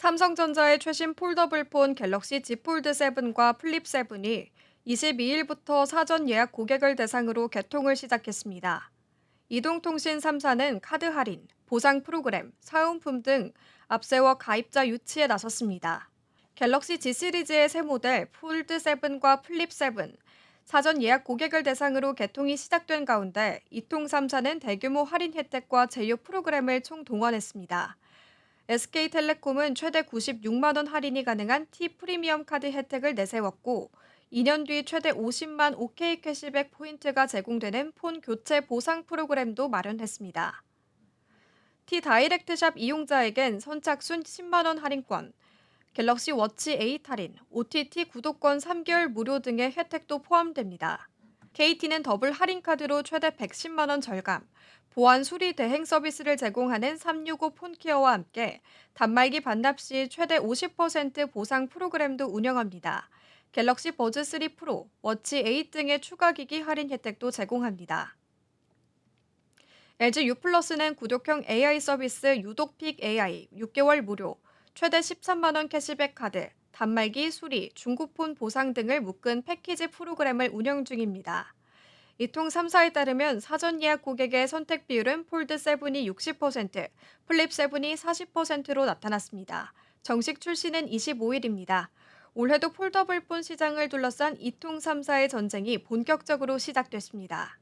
삼성전자의 최신 폴더블폰 갤럭시 Z 폴드 7과 플립 7이 22일부터 사전 예약 고객을 대상으로 개통을 시작했습니다. 이동통신 3사는 카드 할인, 보상 프로그램, 사은품 등 앞세워 가입자 유치에 나섰습니다. 갤럭시 G 시리즈의 새 모델 폴드 7과 플립 7, 사전 예약 고객을 대상으로 개통이 시작된 가운데 이통 3사는 대규모 할인 혜택과 제휴 프로그램을 총 동원했습니다. SK텔레콤은 최대 96만 원 할인이 가능한 T 프리미엄 카드 혜택을 내세웠고 2년 뒤 최대 50만 OK 캐시백 포인트가 제공되는 폰 교체 보상 프로그램도 마련했습니다. T 다이렉트샵 이용자에겐 선착순 10만 원 할인권, 갤럭시 워치 8 할인, OTT 구독권 3개월 무료 등의 혜택도 포함됩니다. KT는 더블 할인 카드로 최대 110만 원 절감, 보안 수리 대행 서비스를 제공하는 365 폰케어와 함께 단말기 반납 시 최대 50% 보상 프로그램도 운영합니다. 갤럭시 버즈 3 프로, 워치 8 등의 추가 기기 할인 혜택도 제공합니다. LG U+는 구독형 AI 서비스 유독픽 AI 6개월 무료, 최대 13만 원 캐시백 카드, 단말기 수리, 중고폰 보상 등을 묶은 패키지 프로그램을 운영 중입니다. 이통 3사에 따르면 사전 예약 고객의 선택 비율은 폴드 7이 60%, 플립 7이 40%로 나타났습니다. 정식 출시는 25일입니다. 올해도 폴더블폰 시장을 둘러싼 이통 3사의 전쟁이 본격적으로 시작됐습니다.